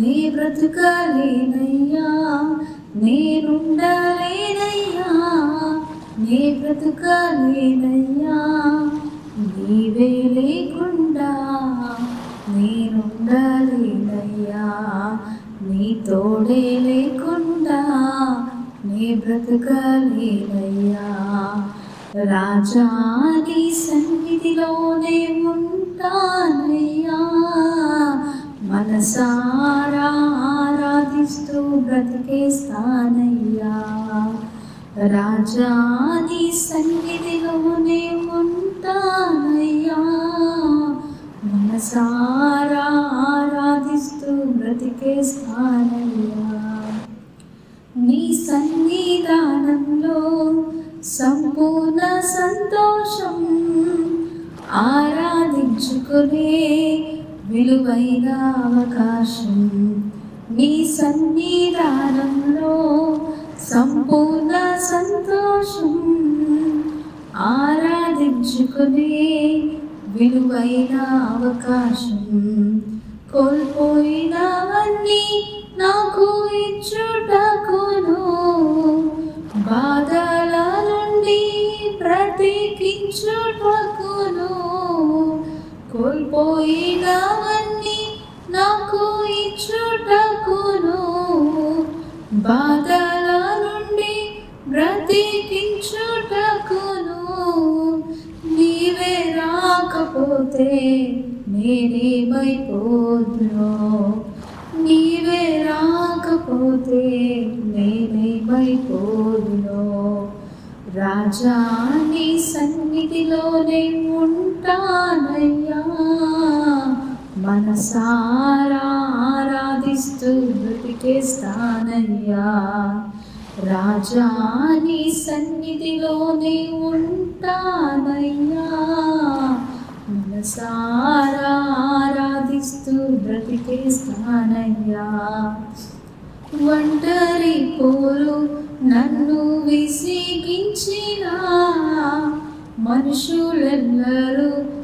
నీ బ్రతుకలేనయ్యా నేనుండలేనయ్యా నీ బ్రతుకలేనయ్యా నీవే లేకుండా నేనుండలేనయ్యా నీ తోడే లేకుండా నీ బ్రతుకలేనయ్యా. రాజా నీ సన్నిధిలోనే ఉంటానయ్యా. మనసారా ఆరాధిస్తూ బ్రతికేస్తానయ్యా రాజా నీ సన్నిధిలోనే ఉంటానయ్యా మనసారా ఆరాధిస్తూ బ్రతికేస్తానయ్యా నీ సన్నిధానంలో సంపూర్ణ సంతోషం ఆరాధించుకునే విలువైన అవకాశం. నీ సన్నిధానంలో సంపూర్ణ సంతోషం. ఆరాధించుకునే విలువైన అవకాశం. కోల్పోయినవన్నీ నాకు ఇచ్చుటకును. బాధల నుండి ప్రతీకించు కోల్పోయినవన్నీ నాకు ఇచ్చుటకును. బాధల నుండి బ్రతికించుటకును. నీవే రాకపోతే నేనేమైపోదును. నీవే రాకపోతే నేనేమైపోదును. రాజా నీ సన్నిధిలోనే ఉంటానయ్యా. మనసారా ఆరాధిస్తూ బ్రతికేస్తానయ్యా రాజా సన్నిధిలోనే ఉంటానయ్యా. మనసారా ఆరాధిస్తూ బ్రతికేస్తానయ్యా ఒంటరి పోరు నన్ను విసిగించిన మనుషులెల్లరూ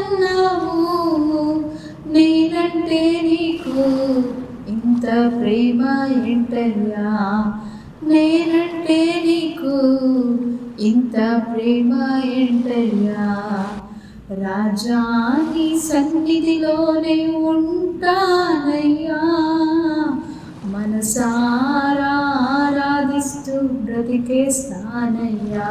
అన్నావు నేనంటే నీకు ఇంత ప్రేమ ఏంటయ్యా? నేనంటే నీకు ఇంత ప్రేమ ఏంటయ్యా? రాజా నీ సన్నిధిలోనే ఉంటానయ్యా. మనసారా ఆరాధిస్తూ బ్రతికేస్తానయ్యా.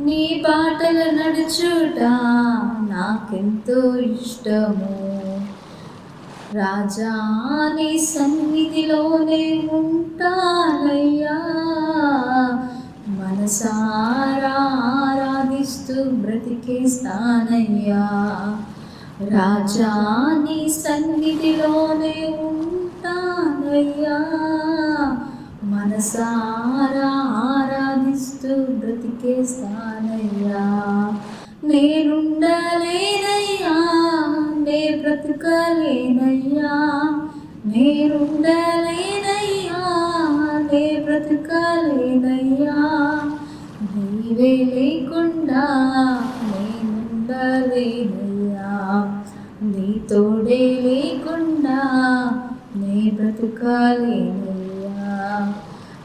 నీ పాటలు నడుచుట నాకెంతో ఇష్టము. రాజా నీ సన్నిధిలోనే ఉంటానయ్యా మనసారా ఆరాధిస్తూ బ్రతికేస్తానయ్యా. రాజా నీ సన్నిధిలోనే ఉంటానయ్యా మనసారా ఆరాధిస్తూ బ్రతికేస్తానయ్యా నేనుండలేనయ్యా. నే బ్రతకలేనయ్యా. నేనుండలేనయ్యా. నే బ్రతకలేనయ్యా. నీవే లేకుండా నేనుండలేనయ్యా. నీ తోడే లేకుండా నే బ్రతకలేను